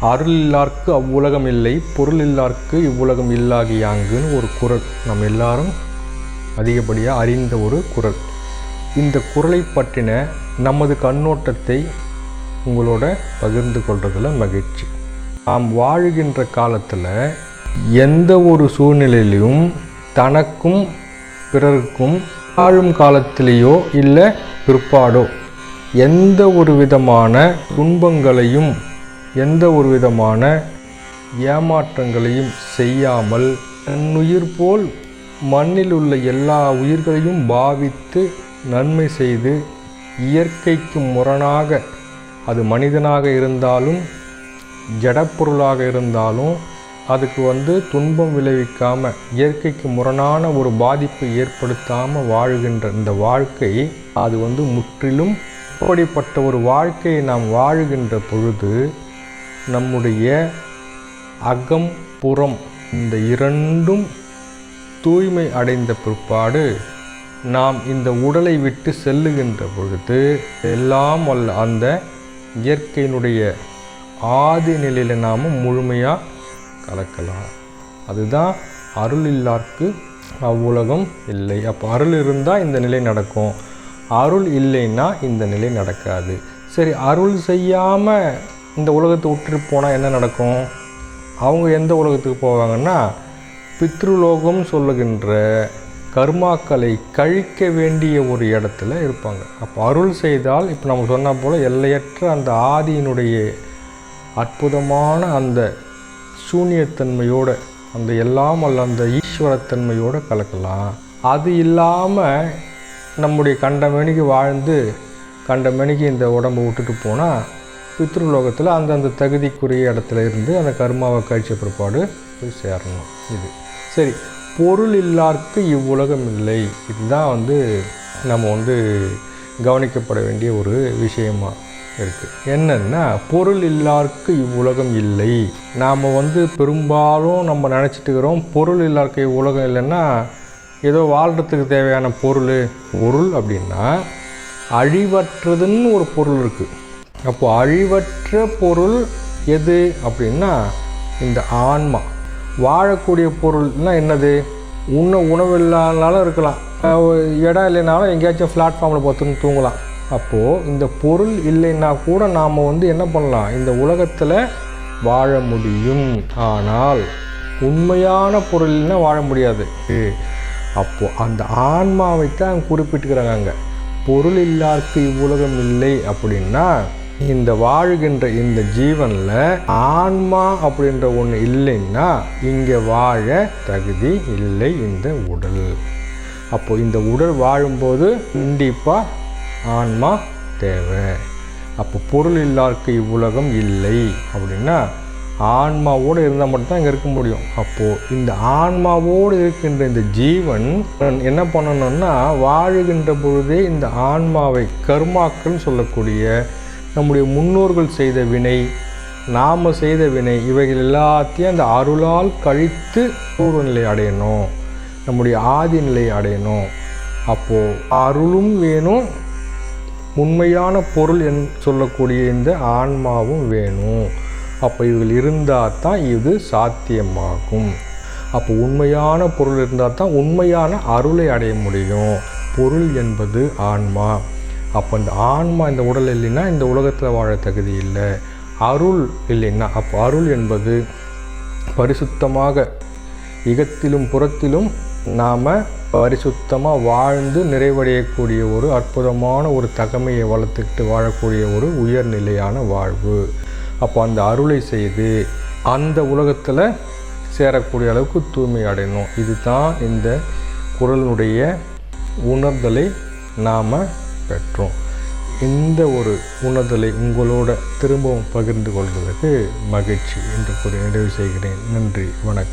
அருள் இல்லார்க்கு அவ்வுலகம் இல்லை பொருள் இல்லார்க்கு இவ்வுலகம் இல்லாகியாங்குன்னு ஒரு குரல். நம்ம எல்லாரும் அதிகப்படியாக அறிந்த ஒரு குரல். இந்த குரலை பற்றின நமது கண்ணோட்டத்தை உங்களோட பகிர்ந்து கொள்வதில் மகிழ்ச்சி. நாம் வாழுகின்ற காலத்தில் எந்த ஒரு சூழ்நிலையிலும் தனக்கும் பிறருக்கும் வாழும் காலத்திலேயோ இல்லை பிற்பாடோ எந்த ஒரு விதமான துன்பங்களையும் எந்த ஒரு விதமான ஏமாற்றங்களையும் செய்யாமல் தன்னுயிர் போல் மண்ணில் உள்ள எல்லா உயிர்களையும் பாவித்து நன்மை செய்து இயற்கைக்கு முரணாக அது மனிதனாக இருந்தாலும் ஜடப்பொருளாக இருந்தாலும் அதுக்கு வந்து துன்பம் விளைவிக்காமல் இயற்கைக்கு முரணான ஒரு பாதிப்பை ஏற்படுத்தாமல் வாழுகின்ற இந்த வாழ்க்கை அது வந்து முற்றிலும் அப்படிப்பட்ட ஒரு வாழ்க்கையை நாம் வாழுகின்ற பொழுது நம்முடைய அகம் புறம் இந்த இரண்டும் தூய்மை அடைந்த பிற்பாடு நாம் இந்த உடலை விட்டு செல்லுகின்ற பொழுது எல்லாம் வல்ல அந்த இயற்கையினுடைய ஆதி நிலையில் நாம் முழுமையாக கலக்கலாம். அதுதான் அருள் இல்லார்க்கு அவ்வுலகம் இல்லை. அப்போ அருள் இருந்தால் இந்த நிலை நடக்கும். அருள் இல்லைன்னா இந்த நிலை நடக்காது. சரி அருள் செய்யாமல் இந்த உலகத்தை விட்டுட்டு போனால் என்ன நடக்கும்? அவங்க எந்த உலகத்துக்கு போவாங்கன்னா பித்ருலோகம் சொல்லுகின்ற கர்மாக்களை கழிக்க வேண்டிய ஒரு இடத்துல இருப்பாங்க. அப்போ அருள் செய்தால் இப்போ நம்ம சொன்ன போல் எல்லையற்ற அந்த ஆதியினுடைய அற்புதமான அந்த சூன்யத்தன்மையோடு அந்த எல்லாம் அல்ல அந்த ஈஸ்வரத்தன்மையோடு கலக்கலாம். அது இல்லாமல் நம்முடைய கண்டமேனிக்கு வாழ்ந்து கண்டமணிக்கு இந்த உடம்பை விட்டுட்டு போனால் பித்ருலோகத்தில் அந்தந்த தகுதிக்குரிய இடத்துல இருந்து அந்த கர்மாவை கழிச்ச பிற்பாடு போய் சேரணும் இது. சரி பொருள் இல்லாருக்கு இவ்வுலகம் இல்லை. இதுதான் வந்து நம்ம வந்து கவனிக்கப்பட வேண்டிய ஒரு விஷயமாக இருக்குது என்னென்னா பொருள் இல்லாருக்கு இவ்வுலகம் இல்லை. நாம் வந்து பெரும்பாலும் நம்ம நினச்சிட்டு இருக்கிறோம் பொருள் இல்லாருக்கு இவ்வுலகம் இல்லைன்னா ஏதோ வாழ்கிறதுக்கு தேவையான பொருள் பொருள் அப்படின்னா அழிவற்றதுன்னு ஒரு பொருள் இருக்குது அப்போது அழிவற்ற பொருள் எது அப்படின்னா இந்த ஆன்மா. வாழக்கூடிய பொருள்னால் என்னது? உண்ண உணவு இல்லாதனாலும் இருக்கலாம் இடம் இல்லைனாலும் எங்கேயாச்சும் பிளாட்ஃபார்மில் பார்த்துன்னு தூங்கலாம். அப்போது இந்த பொருள் இல்லைன்னா கூட நாம் வந்து என்ன பண்ணலாம்? இந்த உலகத்தில் வாழ முடியும். ஆனால் உண்மையான பொருள்னா வாழ முடியாது. அப்போது அந்த ஆன்மாவை தான் குறிப்பிட்டுக்கிறாங்க அங்கே. பொருள் இல்லாருக்கு இவ்வுலகம் இல்லை அப்படின்னா இந்த வாழுகின்ற இந்த ஜீவனில் ஆன்மா அப்படின்ற ஒன்று இல்லைன்னா இங்கே வாழ தகுதி இல்லை இந்த உடல். அப்போது இந்த உடல் வாழும்போது கண்டிப்பாக ஆன்மா தேவை. அப்போ பொருள் இல்லாருக்கு இவ்வுலகம் இல்லை அப்படின்னா ஆன்மாவோடு இருந்தால் மட்டும்தான் இங்கே இருக்க முடியும். அப்போது இந்த ஆன்மாவோடு இருக்கின்ற இந்த ஜீவன் என்ன பண்ணணும்னா வாழுகின்ற பொழுதே இந்த ஆன்மாவை கர்மாக்கள்னு சொல்லக்கூடிய நம்முடைய முன்னோர்கள் செய்த வினை நாம் செய்த வினை இவைகள் எல்லாத்தையும் அந்த அருளால் கழித்து பூர்வநிலை அடையணும். நம்முடைய ஆதி நிலை அடையணும். அப்போது அருளும் வேணும் உண்மையான பொருள் என் சொல்லக்கூடிய இந்த ஆன்மாவும் வேணும். அப்போ இவர்கள் இருந்தால் தான் இது சாத்தியமாகும். அப்போ உண்மையான பொருள் இருந்தால் தான் உண்மையான அருளை அடைய முடியும். பொருள் என்பது ஆன்மா. அப்போ இந்த ஆன்மா இந்த உடல் இல்லைன்னா இந்த உலகத்தில் வாழ தகுதி இல்லை. அருள் இல்லைன்னா அப்போ அருள் என்பது பரிசுத்தமாக இகத்திலும் புறத்திலும் நாம் பரிசுத்தமாக வாழ்ந்து நிறைவடையக்கூடிய ஒரு அற்புதமான ஒரு தகமையை வளர்த்துக்கிட்டு வாழக்கூடிய ஒரு உயர்நிலையான வாழ்வு. அப்போ அந்த அருளை செய்து அந்த உலகத்தில் சேரக்கூடிய அளவுக்கு தூய்மை அடையணும். இதுதான் இந்த குரலினுடைய உணர்தலை நாம் பெற்றோம். இந்த ஒரு உணர்தலை உங்களோட திரும்பவும் பகிர்ந்து கொள்வதற்கு மகிழ்ச்சி என்று கூறி நிறைவு செய்கிறேன். நன்றி வணக்கம்.